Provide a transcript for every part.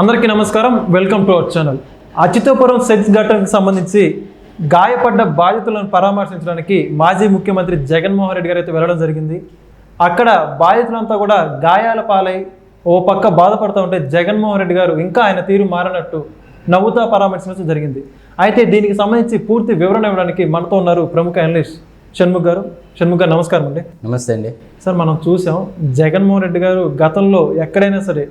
అందరికీ నమస్కారం. Welcome to our channel Achyutapuram sex ఘటనకు సంబంధించి గాయపడ్డ బాధితులను పరామర్శించడానికి మాజీ ముఖ్యమంత్రి జగన్మోహన్ రెడ్డి గారు అయితే వెళ్ళడం జరిగింది. అక్కడ బాధితులంతా కూడా గాయాల పాలై ఓ పక్క బాధపడుతూ ఉంటే జగన్మోహన్ రెడ్డి గారు ఇంకా ఆయన తీరు మారనట్టు నవ్వుతా పరామర్శించడం జరిగింది. అయితే దీనికి సంబంధించి పూర్తి వివరణ ఇవ్వడానికి మనతో ఉన్నారు ప్రముఖ అనలిస్ట్ షణ్ముఖ్ గారు. షణ్ముఖ్ గారు నమస్కారం అండి. నమస్తే అండి. సార్ మనం చూసాం జగన్మోహన్ రెడ్డి గారు గతంలో ఎక్కడైనా సరే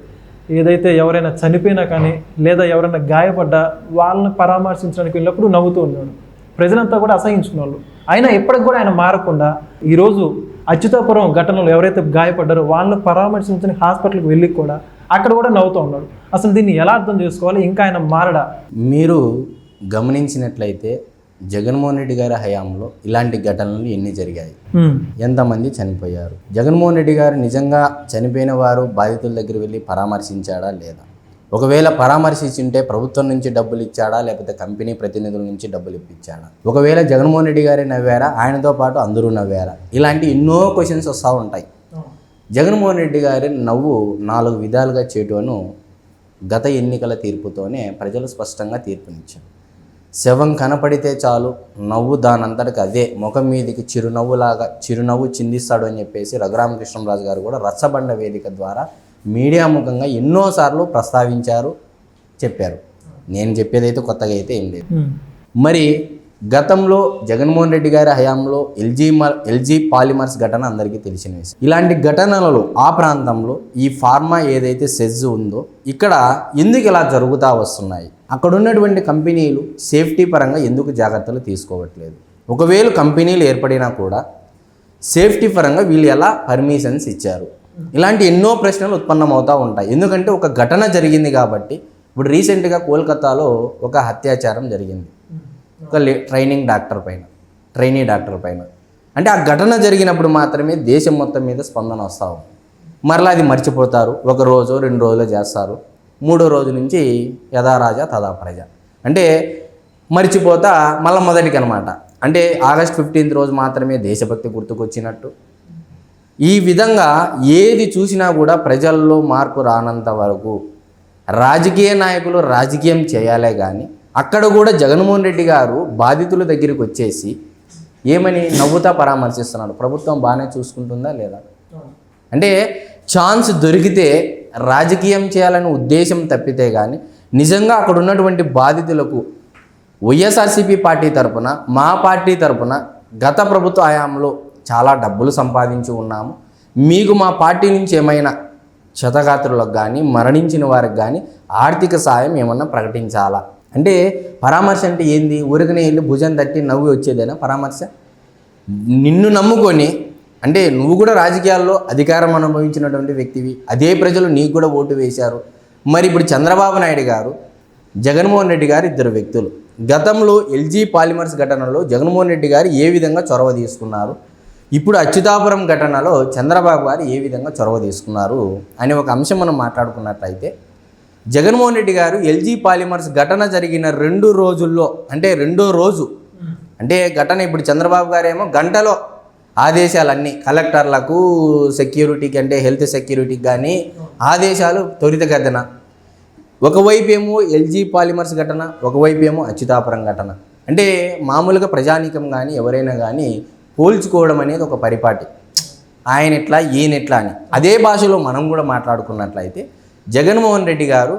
ఏదైతే ఎవరైనా చనిపోయినా కానీ లేదా ఎవరైనా గాయపడ్డా వాళ్ళని పరామర్శించడానికి వెళ్ళినప్పుడు నవ్వుతూ ఉన్నాడు ప్రజలంతా కూడా అసహించుకున్న వాళ్ళు అయినా ఇప్పటికి కూడా ఆయన మారకుండా ఈరోజు అచ్యుతాపురం ఘటనలో ఎవరైతే గాయపడ్డారో వాళ్ళని పరామర్శించడానికి హాస్పిటల్కి వెళ్ళి కూడా అక్కడ కూడా నవ్వుతూ ఉన్నాడు అసలు దీన్ని ఎలా అర్థం చేసుకోవాలి? ఇంకా ఆయన మారడా? మీరు గమనించినట్లయితే జగన్మోహన్ రెడ్డి గారి హయాంలో ఇలాంటి ఘటనలు ఎన్ని జరిగాయి? ఎంతమంది చనిపోయారు? జగన్మోహన్ రెడ్డి గారు నిజంగా చనిపోయిన వారు బాధితుల దగ్గర వెళ్ళి పరామర్శించాడా లేదా? ఒకవేళ పరామర్శించుంటే ప్రభుత్వం నుంచి డబ్బులు ఇచ్చాడా? లేకపోతే కంపెనీ ప్రతినిధుల నుంచి డబ్బులు ఇప్పించాడా? ఒకవేళ జగన్మోహన్ రెడ్డి గారే నవ్వారా? ఆయనతో పాటు అందరూ నవ్వారా? ఇలాంటి ఎన్నో క్వశ్చన్స్ వస్తూ ఉంటాయి. జగన్మోహన్ రెడ్డి గారి నవ్వు నాలుగు విధాలుగా చేయటను గత ఎన్నికల తీర్పుతోనే ప్రజలు స్పష్టంగా తీర్పునిచ్చారు. శవం కనపడితే చాలు నవ్వు దానంతటికి అదే. ముఖం మీదికి చిరునవ్వులాగా చిరునవ్వు చిందిస్తాడు అని చెప్పేసి రఘురామకృష్ణరాజు గారు కూడా రచ్చబండ వేదిక ద్వారా మీడియా ముఖంగా ఎన్నోసార్లు ప్రస్తావించారు చెప్పారు. నేను చెప్పేదైతే కొత్తగా అయితే ఏం లేదు. మరి గతంలో జగన్మోహన్ రెడ్డి గారి హయాంలో ఎల్జీ మ- ఎల్జీ పాలిమర్స్ ఘటన అందరికీ తెలిసిన విషయం. ఇలాంటి ఘటనలలో ఆ ప్రాంతంలో ఈ ఫార్మా ఏదైతే సెజ్ ఉందో ఇక్కడ ఎందుకు ఇలా జరుగుతూ వస్తున్నాయి? అక్కడ ఉన్నటువంటి కంపెనీలు సేఫ్టీ పరంగా ఎందుకు జాగ్రత్తలు తీసుకోవట్లేదు? ఒకవేళ కంపెనీలు ఏర్పడినా కూడా సేఫ్టీ పరంగా వీళ్ళు ఎలా పర్మిషన్స్ ఇచ్చారు? ఇలాంటి ఎన్నో ప్రశ్నలు ఉత్పన్నమవుతూ ఉంటాయి. ఎందుకంటే ఒక ఘటన జరిగింది కాబట్టి ఇప్పుడు రీసెంట్గా కోల్కతాలో ఒక అత్యాచారం జరిగింది. ఒక ట్రైనింగ్ డాక్టర్ పైన ట్రైనీ డాక్టర్ పైన. అంటే ఆ ఘటన జరిగినప్పుడు మాత్రమే దేశం మొత్తం మీద స్పందన వస్తూ ఉంది. మరలా అది మర్చిపోతారు. ఒక రోజు రెండు రోజులు చేస్తారు. మూడో రోజు నుంచి యథారాజా తదా ప్రజ అంటే మర్చిపోతా మళ్ళీ మొదటికి అనమాట అంటే ఆగస్ట్ ఫిఫ్టీన్త్ రోజు మాత్రమే దేశభక్తి గుర్తుకొచ్చినట్టు. ఈ విధంగా ఏది చూసినా కూడా ప్రజల్లో మార్పు రానంత వరకు రాజకీయ నాయకులు రాజకీయం చేయాలే కానీ అక్కడ కూడా జగన్మోహన్ రెడ్డి గారు బాధితుల దగ్గరికి వచ్చేసి ఏమని నవ్వుతా పరామర్శిస్తున్నాడు ప్రభుత్వం బాగానే చూసుకుంటుందా లేదా? అంటే ఛాన్స్ దొరికితే రాజకీయం చేయాలనే ఉద్దేశం తప్పితే కానీ నిజంగా అక్కడ ఉన్నటువంటి బాధితులకు వైఎస్ఆర్సీపీ పార్టీ తరపున మా పార్టీ తరపున గత ప్రభుత్వ హయాంలో చాలా డబ్బులు సంపాదించి ఉన్నాము. మీకు మా పార్టీ నుంచి ఏమైనా క్షతగాత్రులకు కానీ మరణించిన వారికి కానీ ఆర్థిక సాయం ఏమన్నా ప్రకటించాలా? అంటే పరామర్శ అంటే ఏంది? ఊరికనే వెళ్ళి భుజం తట్టి నవ్వి వచ్చేదేనా పరామర్శ? నిన్ను నమ్ముకొని అంటే నువ్వు కూడా రాజకీయాల్లో అధికారం అనుభవించినటువంటి వ్యక్తివి. అదే ప్రజలు నీకు కూడా ఓటు వేశారు. మరి ఇప్పుడు చంద్రబాబు నాయుడు గారు జగన్మోహన్ రెడ్డి గారు ఇద్దరు వ్యక్తులు. గతంలో ఎల్జీ పాలిమర్స్ ఘటనలో జగన్మోహన్ రెడ్డి గారు ఏ విధంగా చొరవ తీసుకున్నారు? ఇప్పుడు అచ్యుతాపురం ఘటనలో చంద్రబాబు గారు ఏ విధంగా చొరవ తీసుకున్నారు? అనే ఒక అంశం మనం మాట్లాడుకున్నట్లయితే జగన్మోహన్ రెడ్డి గారు ఎల్జీ పాలిమర్స్ ఘటన జరిగిన రెండు రోజుల్లో అంటే రెండో రోజు అంటే ఘటన ఇప్పుడు చంద్రబాబు గారేమో గంటలో ఆదేశాలన్నీ కలెక్టర్లకు సెక్యూరిటీకి అంటే హెల్త్ సెక్యూరిటీకి కానీ ఆదేశాలు త్వరితగతిన. ఒకవైపు ఏమో ఎల్జీ పాలిమర్స్ ఘటన ఒకవైపు ఏమో అచ్యుతాపురం ఘటన. అంటే మామూలుగా ప్రజానీకం కానీ ఎవరైనా కానీ పోల్చుకోవడం అనేది ఒక పరిపాటి. ఆయన ఎట్లా ఈయన ఎట్లా అని. అదే భాషలో మనం కూడా మాట్లాడుకున్నట్లయితే జగన్మోహన్ రెడ్డి గారు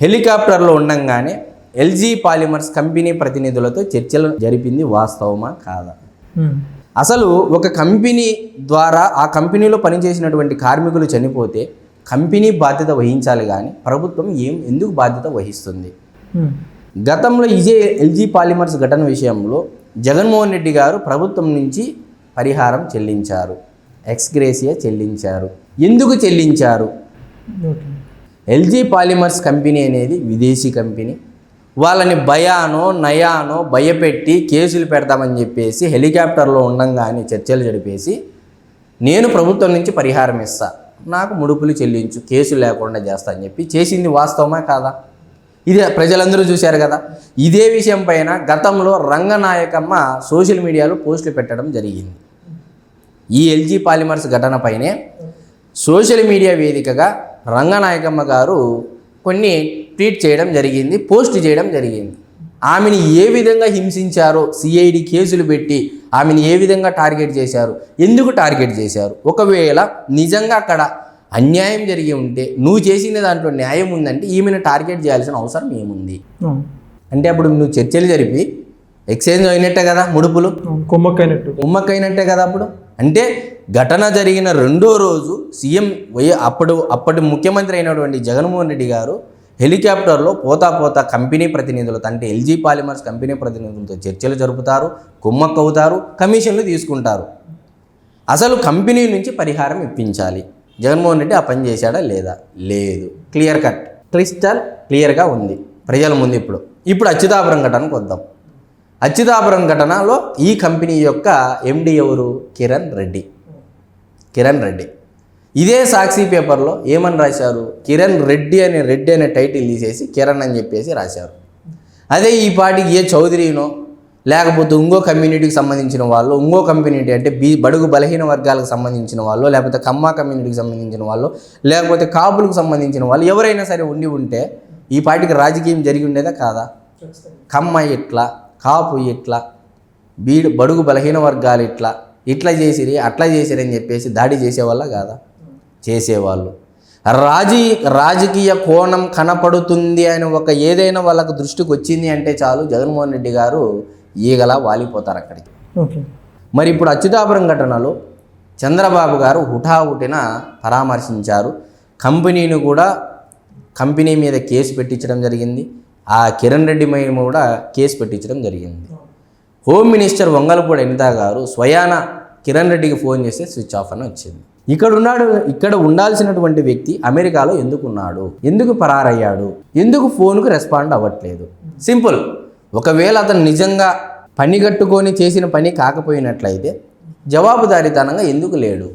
హెలికాప్టర్లో ఉండంగానే ఎల్జీ పాలిమర్స్ కంపెనీ ప్రతినిధులతో చర్చలు జరిపింది వాస్తవమా కాదా? అసలు ఒక కంపెనీ ద్వారా ఆ కంపెనీలో పనిచేసినటువంటి కార్మికులు చనిపోతే కంపెనీ బాధ్యత వహించాలి కానీ ప్రభుత్వం ఏం ఎందుకు బాధ్యత వహిస్తుంది? గతంలో ఇదే ఎల్జీ పాలిమర్స్ ఘటన విషయంలో జగన్మోహన్ రెడ్డి గారు ప్రభుత్వం నుంచి పరిహారం చెల్లించారు. ఎక్స్గ్రేసియా చెల్లించారు. ఎందుకు చెల్లించారు? ఎల్జీ పాలిమర్స్ కంపెనీ అనేది విదేశీ కంపెనీ. వాళ్ళని భయానో నయానో భయపెట్టి కేసులు పెడతామని చెప్పేసి హెలికాప్టర్లో ఉండంగానే చర్చలు జరిపేసి నేను ప్రభుత్వం నుంచి పరిహారం ఇస్తా. నాకు ముడుపులు చెల్లించు కేసులు లేకుండా చేస్తా అని చెప్పి చేసింది వాస్తవమే కాదా? ఇది ప్రజలందరూ చూశారు కదా. ఇదే విషయం పైన గతంలో రంగనాయకమ్మ సోషల్ మీడియాలో పోస్టులు పెట్టడం జరిగింది. ఈ ఎల్జీ పాలిమర్స్ ఘటనపైనే సోషల్ మీడియా వేదికగా రంగనాయకమ్మ గారు కొన్ని ట్వీట్ చేయడం జరిగింది పోస్ట్ చేయడం జరిగింది. ఆమెని ఏ విధంగా హింసించారో సిఐడి కేసులు పెట్టి ఆమెను ఏ విధంగా టార్గెట్ చేశారు ఎందుకు టార్గెట్ చేశారు? ఒకవేళ నిజంగా అక్కడ అన్యాయం జరిగి ఉంటే నువ్వు చేసిన దాంట్లో న్యాయం ఉందంటే ఈమెను టార్గెట్ చేయాల్సిన అవసరం ఏముంది. అంటే అప్పుడు నువ్వు చర్చలు జరిపి ఎక్స్చేంజ్ అయినట్టే కదా ముడుపులు. కుమ్మక్కైనట్టు. ఉమ్మక్కైనట్టే కదా అప్పుడు? అంటే ఘటన జరిగిన రెండో రోజు సీఎం అప్పుడు అప్పటి ముఖ్యమంత్రి అయినటువంటి జగన్మోహన్ రెడ్డి గారు హెలికాప్టర్లో పోతా పోతా కంపెనీ ప్రతినిధులతో అంటే ఎల్జీ పాలిమర్స్ కంపెనీ ప్రతినిధులతో చర్చలు జరుపుతారు కుమ్మక్కవుతారు కమిషన్లు తీసుకుంటారు. అసలు కంపెనీ నుంచి పరిహారం ఇప్పించాలి. జగన్మోహన్ రెడ్డి ఆ పని చేశాడా లేదా? లేదు. Clear cut. క్రిస్టల్ క్లియర్గా ఉంది. ప్రజల ముందు ఇప్పుడు. ఇప్పుడు అచ్యుతాపురం ఘటనకు వద్దాం. అచ్యుతాపురం ఘటనలో ఈ కంపెనీ యొక్క ఎండి ఎవరు? కిరణ్ రెడ్డి. కిరణ్ రెడ్డి. ఇదే సాక్షి పేపర్లో ఏమని రాశారు? కిరణ్ రెడ్డి అనే రెడ్డి అనే టైటిల్ తీసేసి కిరణ్ అని చెప్పేసి రాశారు. అదే ఈ పాటికి ఏ చౌదరినో లేకపోతే ఇంకో కమ్యూనిటీకి సంబంధించిన వాళ్ళు ఇంకో కమ్యూనిటీ అంటే బీ బడుగు బలహీన వర్గాలకు సంబంధించిన వాళ్ళు లేకపోతే కమ్మ కమ్యూనిటీకి సంబంధించిన వాళ్ళు లేకపోతే కాపులకు సంబంధించిన వాళ్ళు ఎవరైనా సరే ఉండి ఉంటే ఈ పాటికి రాజకీయం జరిగి ఉండేదా కాదా? కమ్మ ఇట్లా కాపు ఇట్లా బీడు బడుగు బలహీన వర్గాలు ఇట్లా ఇట్లా చేసిరి అట్లా చేసిరి అని చెప్పేసి దాడి చేసేవాళ్ళ కాదా? చేసేవాళ్ళు. రాజీ రాజకీయ కోణం కనపడుతుంది అని ఒక ఏదైనా వాళ్ళకు దృష్టికి వచ్చింది అంటే చాలు. జగన్మోహన్ రెడ్డి గారు ఈగలా వాలిపోతారు అక్కడికి. ఓకే. మరి ఇప్పుడు అచ్యుతాపురం ఘటనలో చంద్రబాబు గారు హుటాహుటిన పరామర్శించారు. కంపెనీని కూడా కంపెనీ మీద కేసు పెట్టించడం జరిగింది. ఆ కిరణ్ రెడ్డి మీద కూడా కేసు పెట్టించడం జరిగింది. హోమ్ మినిస్టర్ వంగలపూడి అనిత గారు స్వయాన కిరణ్ రెడ్డికి ఫోన్ చేస్తే స్విచ్ ఆఫ్ అని వచ్చింది. ఇక్కడ ఉన్నాడు ఇక్కడ ఉండాల్సినటువంటి వ్యక్తి అమెరికాలో ఎందుకు ఉన్నాడు ఎందుకు పరారయ్యాడు? ఎందుకు ఫోన్కు రెస్పాండ్ అవ్వట్లేదు? సింపుల్. ఒకవేళ అతను నిజంగా పని కట్టుకొని చేసిన పని కాకపోయినట్లయితే జవాబుదారీతనంగా ఎందుకు లేడు.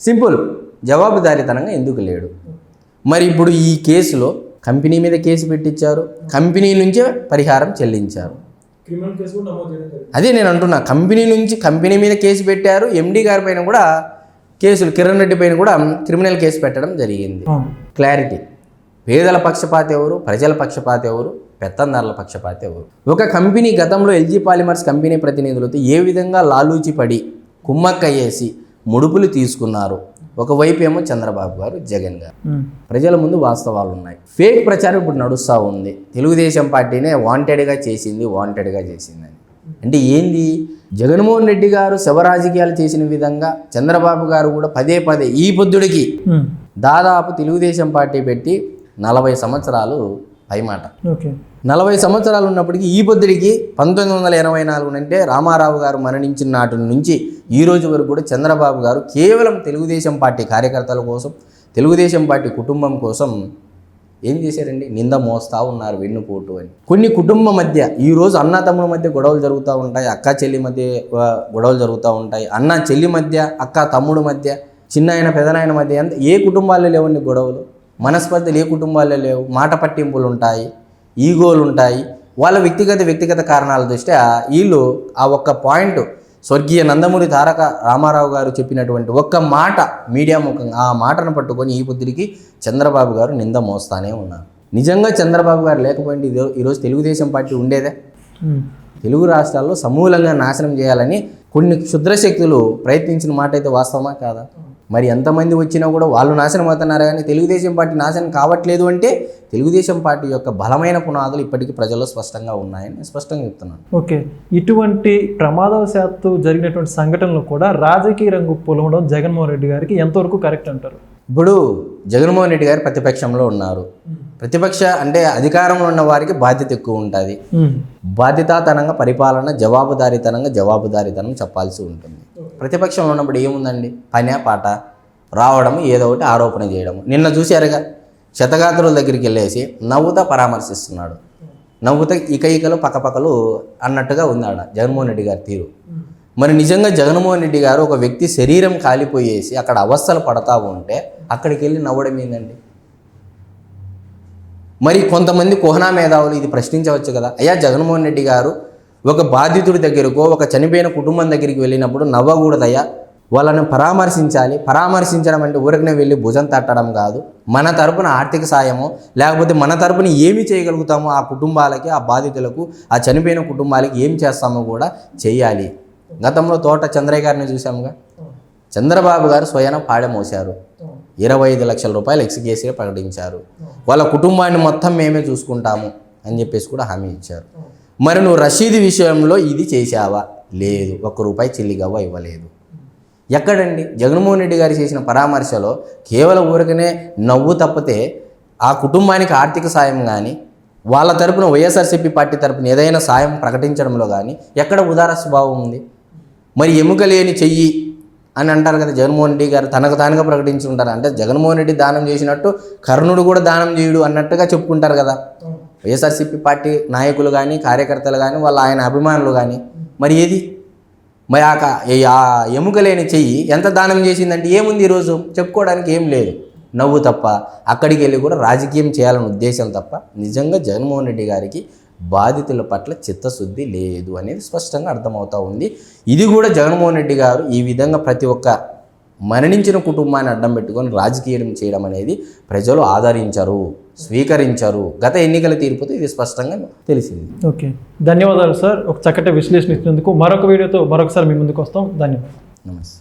సింపుల్. జవాబుదారీతనంగా ఎందుకు లేడు? మరి ఇప్పుడు ఈ కేసులో కంపెనీ మీద కేసు పెట్టించారు. కంపెనీ నుంచే పరిహారం చెల్లించారు. అదే నేను అంటున్నా కంపెనీ నుంచి కంపెనీ మీద కేసు పెట్టారు. ఎండి గారి పైన కూడా కేసులు కిరణ్ రెడ్డి పైన కూడా క్రిమినల్ కేసు పెట్టడం జరిగింది. క్లారిటీ. పేదల పక్షపాత ఎవరు? ప్రజల పక్షపాత ఎవరు? పెత్తందారుల పక్షపాత ఎవరు? ఒక కంపెనీ గతంలో ఎల్జీ పాలిమర్స్ కంపెనీ ప్రతినిధులతో ఏ విధంగా లాలూచి పడి కుమ్మక్కయ్యేసి ముడుపులు తీసుకున్నారు? ఒకవైపు ఏమో చంద్రబాబు గారు జగన్ గారు. ప్రజల ముందు వాస్తవాలు ఉన్నాయి. ఫేక్ ప్రచారం ఇప్పుడు నడుస్తూ ఉంది. తెలుగుదేశం పార్టీనే వాంటెడ్గా చేసింది వాంటెడ్గా చేసింది అంటే ఏంది? జగన్మోహన్ రెడ్డి గారు శవరాజకీయాలు చేసిన విధంగా చంద్రబాబు గారు కూడా పదే పదే ఈ పొద్దుడికి. దాదాపు తెలుగుదేశం పార్టీ పెట్టి నలభై సంవత్సరాలు పైమాట. ఓకే. నలభై సంవత్సరాలు ఉన్నప్పటికీ ఈ పొద్దుడికి పంతొమ్మిది వందల ఎనభై నాలుగు అంటే రామారావు గారు మరణించిన నాటి నుంచి ఈ రోజు వరకు కూడా చంద్రబాబు గారు కేవలం తెలుగుదేశం పార్టీ కార్యకర్తల కోసం తెలుగుదేశం పార్టీ కుటుంబం కోసం ఏం చేశారండి? నింద మోస్తా ఉన్నారు వెన్నుపోటు అని. కొన్ని కుటుంబ మధ్య ఈరోజు రోజు అన్న మధ్య గొడవలు జరుగుతూ ఉంటాయి అక్క చెల్లి మధ్య గొడవలు జరుగుతూ ఉంటాయి. అన్న చెల్లి మధ్య అక్క తమ్ముడు మధ్య చిన్నాయన పెదనాయన మధ్య ఎంత ఏ కుటుంబాల్లో లేవండి గొడవలు? మనస్పర్ధలు ఏ కుటుంబాల్లో లేవు? మాట పట్టింపులు ఉంటాయి ఈగోలు ఉంటాయి. వాళ్ళ వ్యక్తిగత వ్యక్తిగత కారణాల దృష్ట్యా వీళ్ళు ఆ ఒక్క పాయింట్ స్వర్గీయ నందమూరి తారక రామారావు గారు చెప్పినటువంటి ఒక్క మాట మీడియా ముఖంగా ఆ మాటను పట్టుకొని ఈ బుద్ధికి చంద్రబాబు గారు నింద మోస్తానే ఉన్నారు. నిజంగా చంద్రబాబు గారు లేకపోయింటే ఇదో ఈరోజు తెలుగుదేశం పార్టీ ఉండేదే. తెలుగు రాష్ట్రాల్లో సమూలంగా నాశనం చేయాలని కొన్ని క్షుద్ర శక్తులు ప్రయత్నించిన మాట అయితే వాస్తవమా కాదా? మరి ఎంతమంది వచ్చినా కూడా వాళ్ళు నాశనం అవుతున్నారు కానీ తెలుగుదేశం పార్టీ నాశనం కావట్లేదు అంటే తెలుగుదేశం పార్టీ యొక్క బలమైన పునాదులు ఇప్పటికీ ప్రజల్లో స్పష్టంగా ఉన్నాయని స్పష్టంగా చెప్తున్నాను. ఓకే. ఇటువంటి ప్రమాదవశాత్తు జరిగినటువంటి సంఘటనలు కూడా రాజకీయ రంగు పొలవడం జగన్మోహన్ రెడ్డి గారికి ఎంతవరకు కరెక్ట్ అంటారు? ఇప్పుడు జగన్మోహన్ రెడ్డి గారు ప్రతిపక్షంలో ఉన్నారు. ప్రతిపక్ష అంటే అధికారంలో ఉన్న వారికి బాధ్యత ఎక్కువ ఉంటుంది. బాధ్యతాతనంగా పరిపాలన జవాబుదారీతనంగా జవాబుదారీతనం చెప్పాల్సి ఉంటుంది. ప్రతిపక్షంలో ఉన్నప్పుడు ఏముందండి? పనే పాట. రావడం ఏదో ఒకటి ఆరోపణ చేయడం నిన్న చూశారుగా శతగాత్రుల దగ్గరికి వెళ్ళేసి నవ్వుత పరామర్శిస్తున్నాడు. నవ్వుత ఇకయికలు పక్కపక్కలు అన్నట్టుగా ఉన్నాడు జగన్మోహన్ రెడ్డి గారి తీరు. మరి నిజంగా జగన్మోహన్ రెడ్డి గారు ఒక వ్యక్తి శరీరం కాలిపోయేసి అక్కడ అవస్థలు పడతా ఉంటే అక్కడికి వెళ్ళి నవ్వడం ఏందండి? మరి కొంతమంది కుహనా మేధావులు ఇది ప్రశ్నించవచ్చు కదా. అయ్యా జగన్మోహన్ రెడ్డి గారు ఒక బాధితుడి దగ్గరకో ఒక చనిపోయిన కుటుంబం దగ్గరికి వెళ్ళినప్పుడు నవ్వకూడదయ్యా. వాళ్ళని పరామర్శించాలి. పరామర్శించడం అంటే ఊరికనే వెళ్ళి భుజం తట్టడం కాదు. మన తరపున ఆర్థిక సాయమో లేకపోతే మన తరపున ఏమి చేయగలుగుతామో ఆ కుటుంబాలకి ఆ బాధితులకు ఆ చనిపోయిన కుటుంబాలకి ఏం చేస్తామో కూడా చేయాలి గతంలో తోట చంద్రయ్య గారిని చూసాముగా చంద్రబాబు గారు స్వయాన పాడె మోశారు. ఇరవై ఐదు లక్షల రూపాయలు ఎక్స్కేసీగా ప్రకటించారు. వాళ్ళ కుటుంబాన్ని మొత్తం మేమే చూసుకుంటాము అని చెప్పేసి కూడా హామీ ఇచ్చారు. మరి నువ్వు రసీదు విషయంలో ఇది చేశావా? లేదు. ఒక్క రూపాయి చెల్లిగవ్వ ఇవ్వలేదు. ఎక్కడండి? జగన్మోహన్ రెడ్డి గారు చేసిన పరామర్శలో కేవలం ఊరికనే నవ్వు తప్పితే ఆ కుటుంబానికి ఆర్థిక సాయం కానీ వాళ్ళ తరపున వైఎస్ఆర్సీపీ పార్టీ తరపున ఏదైనా సాయం ప్రకటించడంలో కానీ ఎక్కడ ఉదార స్వభావం ఉంది? మరి ఎముక లేని చెయ్యి అని అంటారు కదా జగన్మోహన్ రెడ్డి గారు తనకు తానుగా ప్రకటించుకుంటారు అంటే జగన్మోహన్ రెడ్డి దానం చేసినట్టు కర్ణుడు కూడా దానం చేయుడు అన్నట్టుగా చెప్పుకుంటారు కదా. వైఎస్ఆర్సీపీ పార్టీ నాయకులు కానీ కార్యకర్తలు కానీ వాళ్ళ ఆయన అభిమానులు కానీ మరి ఏది? మరి ఆ ఆ ఎముక లేని చెయ్యి ఎంత దానం చేసిందంటే ఏముంది ఈరోజు? చెప్పుకోవడానికి ఏం లేదు. నవ్వు తప్ప అక్కడికి వెళ్ళి కూడా రాజకీయం చేయాలనే ఉద్దేశం తప్ప నిజంగా జగన్మోహన్ రెడ్డి గారికి బాధితుల పట్ల చిత్తశుద్ధి లేదు అనేది స్పష్టంగా అర్థమవుతూ ఉంది. ఇది కూడా జగన్మోహన్ రెడ్డి గారు ఈ విధంగా ప్రతి ఒక్క మరణించిన కుటుంబాన్ని అడ్డం పెట్టుకొని రాజకీయం చేయడం అనేది ప్రజలు ఆదరించరు స్వీకరించరు. గత ఎన్నికల తీర్పుతో ఇది స్పష్టంగా తెలిసింది. ఓకే. ధన్యవాదాలు సార్. ఒక చక్కటి విశ్లేషణ ఇచ్చినందుకు మరొక వీడియోతో మరొకసారి మీ ముందుకు వస్తాం. ధన్యవాదాలు. నమస్తే.